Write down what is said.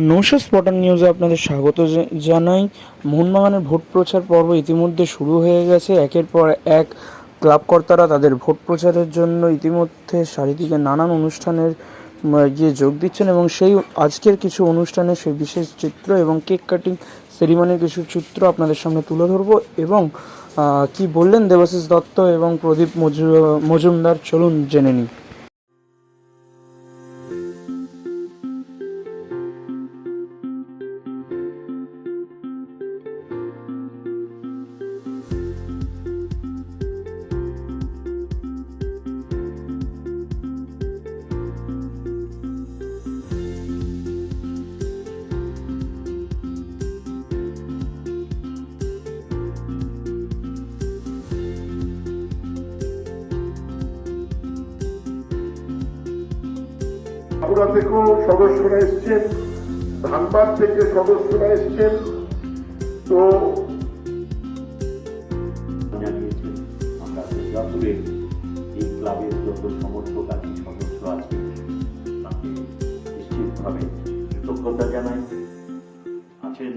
Nausha spotter নিউজে আপনাদের স্বাগত জানাই। মোহনবাগানের ভোট প্রচার পর্ব ইতিমধ্যে শুরু হয়ে গেছে। একের পর এক ক্লাব কর্তারা তাদের ভোট প্রচারের জন্য ইতিমধ্যে চারিদিকে নানান অনুষ্ঠানের গিয়ে যোগ দিচ্ছেন এবং সেই আজকের কিছু অনুষ্ঠানের সেই বিশেষ চিত্র এবং কেক কাটিং সেরিমনির কিছু চিত্র আপনাদের সামনে তুলে ধরবো এবং কি বললেন দেবাশিস দত্ত এবং প্রদীপ মজু- মজুমদার, চলুন জেনে নিই। বাঁকুড়া থেকেও সদস্যরা এসছেন, ধানবাদ থেকে সদস্যরা এসছেন। তো আমরা দুর্গাপুরের এই ক্লাবের যত সমর্থক আছে সদস্য আছে, তাকে নিশ্চিতভাবে কৃতজ্ঞতা জানাই। আছেন